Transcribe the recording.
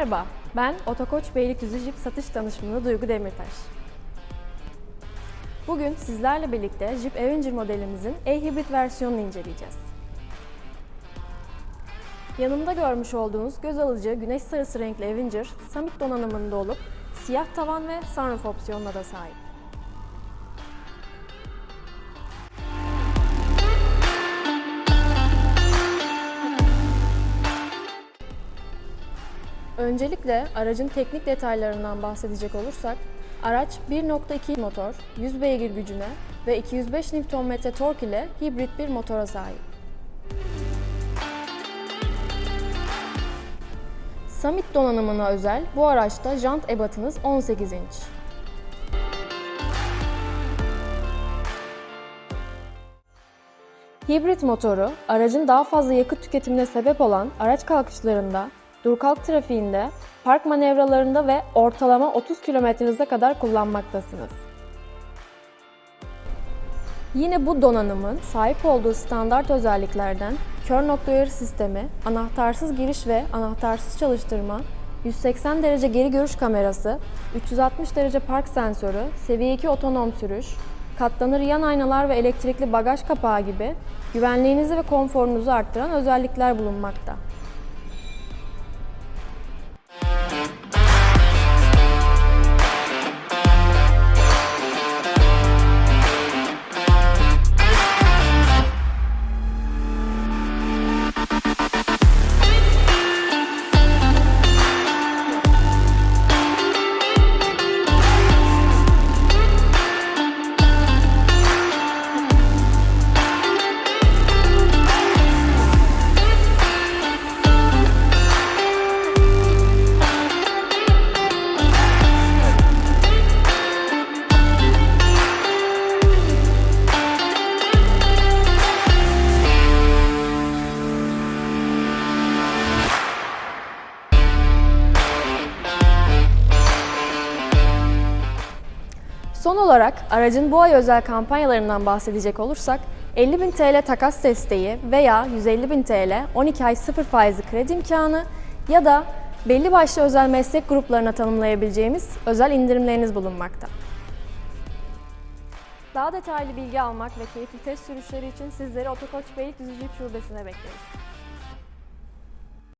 Merhaba, ben Otokoç Beylikdüzü Jeep Satış Danışmanı Duygu Demirtaş. Bugün sizlerle birlikte Jeep Avenger modelimizin e-hibrit versiyonunu inceleyeceğiz. Yanımda görmüş olduğunuz göz alıcı güneş sarısı renkli Avenger, Summit donanımında olup siyah tavan ve sunroof opsiyonuna da sahip. Öncelikle aracın teknik detaylarından bahsedecek olursak, araç 1.2 motor, 100 beygir gücüne ve 205 Nm tork ile hibrit bir motora sahip. Summit donanımına özel bu araçta jant ebatınız 18 inç. Hibrit motoru, aracın daha fazla yakıt tüketimine sebep olan araç kalkışlarında, dur kalk trafiğinde, park manevralarında ve ortalama 30 km hıza kadar kullanmaktasınız. Yine bu donanımın sahip olduğu standart özelliklerden kör nokta uyarı sistemi, anahtarsız giriş ve anahtarsız çalıştırma, 180 derece geri görüş kamerası, 360 derece park sensörü, seviye 2 otonom sürüş, katlanır yan aynalar ve elektrikli bagaj kapağı gibi güvenliğinizi ve konforunuzu arttıran özellikler bulunmakta. Son olarak aracın bu ay özel kampanyalarından bahsedecek olursak 50.000 TL takas desteği veya 150.000 TL 12 ay sıfır faizli kredi imkanı ya da belli başlı özel meslek gruplarına tanımlayabileceğimiz özel indirimleriniz bulunmakta. Daha detaylı bilgi almak ve keyifli test sürüşleri için sizleri Otokoç Beylikdüzü Jeep Şubesi'ne bekleriz.